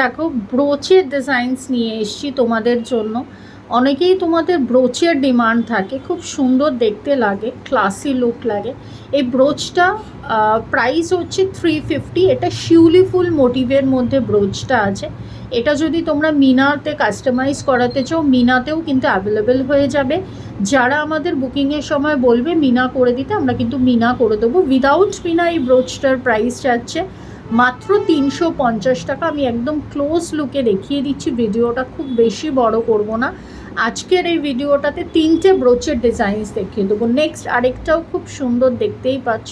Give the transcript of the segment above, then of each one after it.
দেখো ব্রোচের ডিজাইনস নিয়ে এসছি তোমাদের জন্য। অনেকেই তোমাদের ব্রোচের ডিমান্ড থাকে, খুব সুন্দর দেখতে লাগে ক্লাসি লুক লাগে। এই ব্রোচটা প্রাইস হচ্ছে থ্রি ফিফটি এটা শিউলি ফুল মোটিভের মধ্যে ব্রোচটা আছে। এটা যদি তোমরা মিনাতে কাস্টমাইজ করাতে চাও, মিনাতেও কিন্তু অ্যাভেলেবেল হয়ে যাবে। যারা আমাদের বুকিংয়ের সময় বলবে মিনা করে দিতে, আমরা কিন্তু মিনা করে দেবো। উইদাউট মিনা এই ব্রোচটার প্রাইস যাচ্ছে। মাত্র তিনশো পঞ্চাশ টাকা। আমি একদম ক্লোজ লুকে দেখিয়ে দিচ্ছি, ভিডিওটা খুব বেশি বড় করব না। আজকের এই ভিডিওটাতে তিনটে ব্রোচের ডিজাইনস দেখিয়ে দেবো। নেক্সট আরেকটাও খুব সুন্দর দেখতেই পাচ্ছ।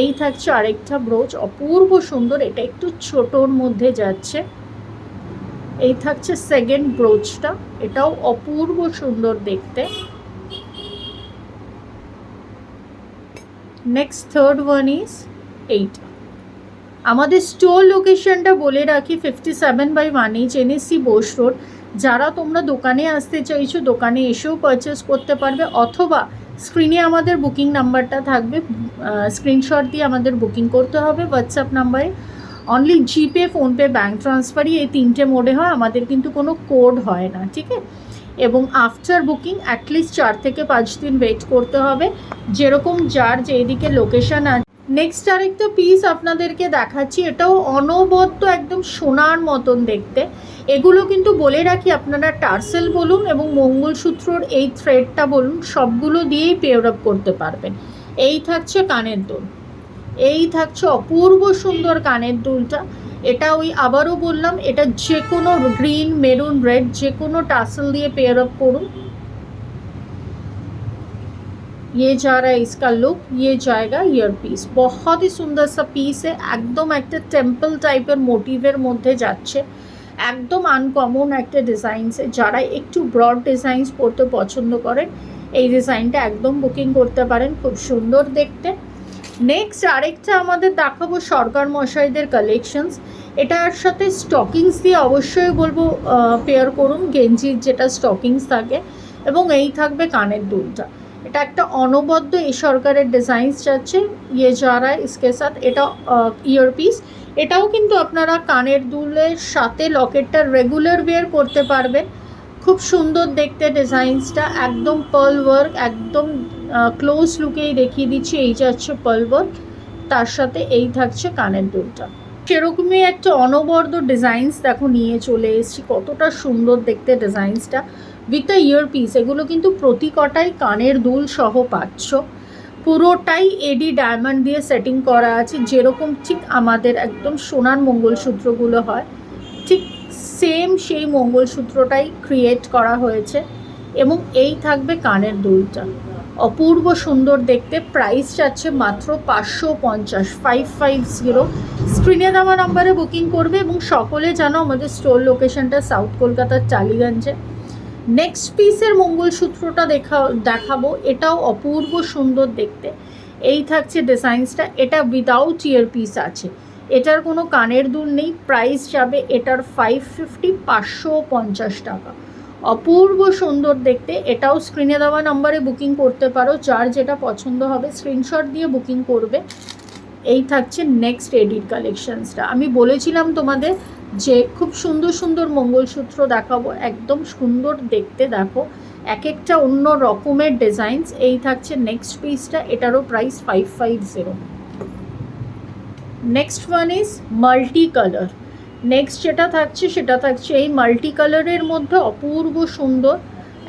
এই থাকছে আরেকটা ব্রোচ অপূর্ব সুন্দর, এটা একটু ছোটোর মধ্যে যাচ্ছে। এই থাকছে সেকেন্ড ব্রোচটা এটাও অপূর্ব সুন্দর দেখতে। নেক্সট থার্ড ওয়ান ইজ এইটা আমাদের স্টোর লোকেশনটা বলে রাখি fifty seven by one H NSC Bose road যারা তোমরা দোকানে আসতে চাইছো, দোকানে এসেও পারচেস করতে পারবে অথবা স্ক্রিনে আমাদের বুকিং নাম্বারটা থাকবে। স্ক্রিনশট দিয়ে আমাদের বুকিং করতে হবে হোয়াটসঅ্যাপ নাম্বারে অনলি জিপে ফোনপে ব্যাঙ্ক ট্রান্সফারই এই তিনটে মোডে হয়, আমাদের কিন্তু কোনো কোড হয় না, ঠিক আছে? এবং আফটার বুকিং অ্যাটলিস্ট চার থেকে পাঁচ দিন ওয়েট করতে হবে। যেরকম যার যেদিকে লোকেশন আছে নেক্সট আরেকটা পিস আপনাদেরকে দেখাচ্ছি, এটাও অনবদ্য একদম সোনার মতন দেখতে। এগুলো কিন্তু বলে রাখি, আপনারা টার্সেল বলুন এবং মঙ্গলসূত্রর এই থ্রেডটা বলুন, সবগুলো দিয়েই পেয়ার আপ করতে পারবেন। এই থাকছে কানের দুল। এই থাকছে অপূর্ব সুন্দর কানের দুলটা। এটা ওই আবারও বললাম, এটা যে কোনো গ্রিন মেরুন রেড যে কোনো টাসেল দিয়ে পেয়ার আপ করুন। ये जा रहा है इसका लुक ये जाएगा ईयर পিস बहुत ही সুন্দর সা পিস একদম একটা টেম্পল টাইপের মোটিভের মধ্যে যাচ্ছে একদম আনকমন একটা ডিজাইনসে যারা একটু ব্রড ডিজাইনস পড়তে পছন্দ করেন এই ডিজাইনটা একদম বুকিং করতে পারেন খুব সুন্দর দেখতে নেক্সট আরেকটা আমাদের দেখাবো সরকার মশাইদের কালেকশনস এটার সাথে স্টকিংস দিয়ে অবশ্যই বলবো পেয়ার করুন গেঞ্জির যেটা স্টকিংস থাকে এবং এই থাকবে কানের দুলটা এটা একটা অনবদ্য এই সরকারের ডিজাইনস যাচ্ছে ইয়ে যারা ইসকে সাথ এটা ইয়ারপিস এটাও কিন্তু আপনারা কানের দুলের সাথে লকেটটা রেগুলার ওয়্যার করতে পারবেন। খুব সুন্দর দেখতে ডিজাইনসটা একদম পার্ল ওয়ার্ক একদম ক্লোজ লুকেই দেখিয়ে দিচ্ছি, এই যাচ্ছে পার্ল ওয়ার্ক তার সাথে এই থাকছে কানের দুলটা। সেরকমই একটা অনবদ্য ডিজাইনস দেখো, নিয়ে চলে এসেছি। কতটা সুন্দর দেখতে ডিজাইনসটা উইথ দ্য ইয়ার পিস এগুলো কিন্তু প্রতি কটাই কানের দুল সহ পাচ্ছ। পুরোটাই এডি ডায়মন্ড দিয়ে সেটিং করা আছে। যেরকম ঠিক আমাদের একদম সোনার মঙ্গলসূত্রগুলো হয়, ঠিক সেম সেই মঙ্গলসূত্রটাই ক্রিয়েট করা হয়েছে এবং এই থাকবে কানের দুলটা। অপূর্ব সুন্দর দেখতে প্রাইস যাচ্ছে মাত্র পাঁচশো পঞ্চাশ ফাইভ ফাইভ জিরো স্ক্রিনে দেওয়া নাম্বারে বুকিং করবে এবং সকলে জানো আমাদের স্টোর লোকেশনটা সাউথ কলকাতার টালিগঞ্জে নেক্সট পিসের মঙ্গলসূত্রটা দেখা, দেখাবো। এটাও অপূর্ব সুন্দর দেখতে। এই থাকছে ডিজাইনসটা এটা উইদাউট ইয়ার পিস আছে। এটার কোনো কানের দুল নেই। প্রাইস যাবে এটার ফাইভ ফিফটি পাঁচশো পঞ্চাশ টাকা। অপূর্ব সুন্দর দেখতে। এটাও স্ক্রিনে দেওয়া নাম্বারে বুকিং করতে পারো। যার যেটা পছন্দ হবে স্ক্রিনশট দিয়ে বুকিং করবে। এই থাকছে নেক্সট এডিট কালেকশনসটা আমি বলেছিলাম তোমাদের যে খুব সুন্দর সুন্দর মঙ্গলসূত্র দেখাবো, একদম সুন্দর দেখতে দেখো। এক একটা অন্য রকমের ডিজাইনস এই থাকছে নেক্সট পিসটা এটারও price five five zero next one is multi colour next যেটা থাকছে, সেটা থাকছে এই মাল্টি কালারের মধ্যে অপূর্ব সুন্দর,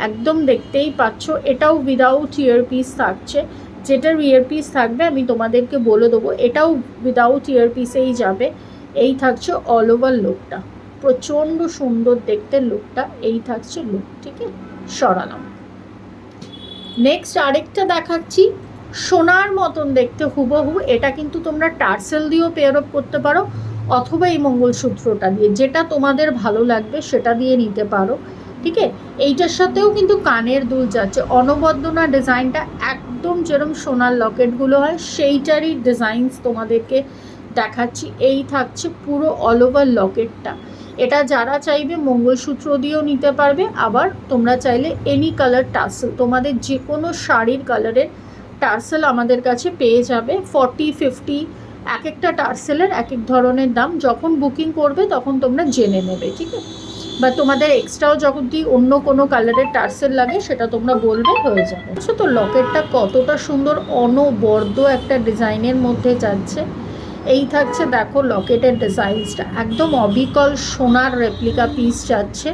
একদম দেখতেই পাচ্ছ। এটাও উইদাউট ইয়ার পিস থাকছে। যেটার ইয়ার পিস থাকবে, আমি তোমাদেরকে বলে দেবো, এটাও উইদাউট ইয়ার পিসেই যাবে। এই থাকছে অল ওভার লুকটা। প্রচণ্ড সুন্দর দেখতে লুকটা, এই থাকছে লুক, ঠিক সরালাম। নেক্সট আরেকটা দেখাচ্ছি। সোনার মতন দেখতে হুবহু। এটা কিন্তু তোমরা টার্সেল দিয়েও পেয়ার আপ করতে পারো, অথবা এই মঙ্গলসূত্রটা দিয়ে। যেটা তোমাদের ভালো লাগবে, সেটা দিয়ে নিতে পারো, ঠিক আছে? এইটার সাথেও কিন্তু কানের দুল যাচ্ছে। অনবদ্যনা ডিজাইনটা একদম যেরকম সোনার লকেটগুলো হয়, সেইটারই ডিজাইনস তোমাদেরকে দেখাচ্ছি, এই থাকছে পুরো অল ওভার লকেটটা এটা যারা চাইবে মঙ্গলসূত্র দিয়েও নিতে পারবে, আবার তোমরা চাইলে এনি কালার টার্সেল তোমাদের যে কোনো শাড়ির কালারের টার্সেল আমাদের কাছে পেয়ে যাবে। ফর্টি ফিফটি এক একটা টার্সেলের এক এক ধরনের দাম, যখন বুকিং করবে তখন তোমরা জেনে নেবে, ঠিক আছে? বা তোমাদের এক্সট্রাও যদি অন্য কোনো কালারের টার্সেল লাগে, সেটা তোমরা বলবে, হয়ে যাবে। তো? লকেটটা কতটা সুন্দর, অনবদ্য একটা ডিজাইনের মধ্যে যাচ্ছে। এই থাকছে, দেখো লকেটের ডিজাইনসটা একদম অবিকল সোনার রেপ্লিকা পিস যাচ্ছে।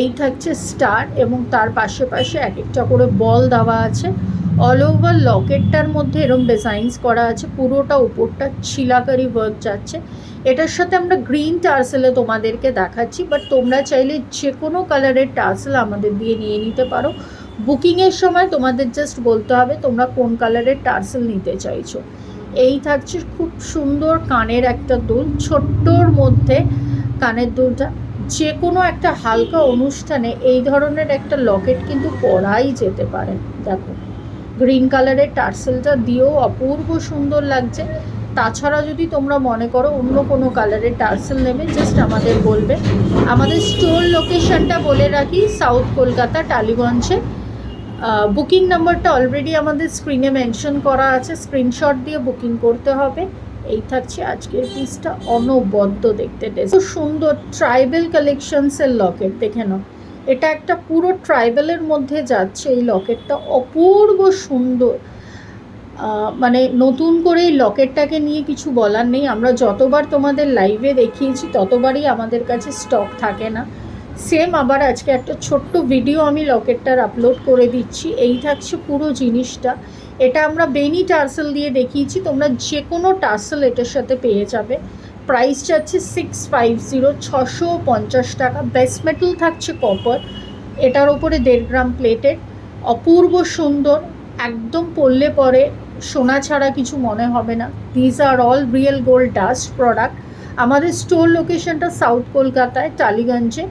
এই থাকছে স্টার এবং তার পাশে পাশে এক একটা করে বল দেওয়া আছে। অল ওভার লকেটটার মধ্যে এরকম ডিজাইনস করা আছে। পুরোটা উপরটা ছিলাকারি ওয়ার্ক যাচ্ছে। এটার সাথে আমরা গ্রিন টার্সেলে তোমাদেরকে দেখাচ্ছি বাট তোমরা চাইলে যে কোনো কালারের টার্সেল আমাদের দিয়ে নিয়ে নিতে পারো। বুকিংয়ের সময় তোমাদের জাস্ট বলতে হবে তোমরা কোন কালারের টার্সেল নিতে চাইছো। এই থাকছে খুব সুন্দর কানের একটা দুল, ছোট্টর মধ্যে কানের দুলটা। যে কোনো একটা হালকা অনুষ্ঠানে এই ধরনের একটা লকেট কিন্তু পরাই যেতে পারে। দেখো, গ্রিন কালারের টার্সেলটা দিয়েও অপূর্ব সুন্দর লাগছে। তাছাড়া যদি তোমরা মনে করো অন্য কোনো কালারের টার্সেল নেবে জাস্ট আমাদের বলবে। আমাদের স্টোর লোকেশনটা বলে রাখি সাউথ কলকাতা, টালিগঞ্জে। বুকিং নাম্বারটা অলরেডি আমাদের স্ক্রিনে মেনশন করা আছে। স্ক্রিনশট দিয়ে বুকিং করতে হবে। এই থাকছে আজকের পিসটা অনবদ্য দেখতে খুব সুন্দর ট্রাইবেল কালেকশনসের লকেট দেখে নাও। এটা একটা পুরো ট্রাইবেলের মধ্যে যাচ্ছে এই লকেটটা অপূর্ব সুন্দর। মানে নতুন করে এই লকেটটাকে নিয়ে কিছু বলার নেই। আমরা যতবার তোমাদের লাইভে দেখিয়েছি, ততবারই আমাদের কাছে স্টক থাকে না। সেম আবার আজকে একটা ছোট্ট ভিডিও আমি লকেটটার আপলোড করে দিচ্ছি। এই থাকছে পুরো জিনিসটা। এটা আমরা বেনি টার্সেল দিয়ে দেখিয়েছি। তোমরা যে কোনো টার্সেল এটার সাথে পেয়ে যাবে। প্রাইস যাচ্ছে সিক্স ফাইভ জিরো ছশো পঞ্চাশ টাকা। বেস্ট মেটাল থাকছে কপার এটার ওপরে দেড় গ্রাম প্লেটেড অপূর্ব সুন্দর। একদম পড়লে পরে সোনা ছাড়া কিছু মনে হবে না। These are all real gold dust product আমাদের স্টোর লোকেশনটা সাউথ কলকাতায় টালিগঞ্জে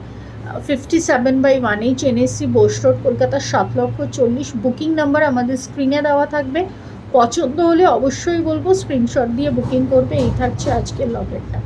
fifty seven by one H NSC Bose road Kolkata সাত লক্ষ চল্লিশ। বুকিং নাম্বার আমাদের স্ক্রিনে দেওয়া থাকবে। পছন্দ হলে অবশ্যই বলব স্ক্রিনশট দিয়ে বুকিং করবে। এই থাকছে আজকের লকেটটা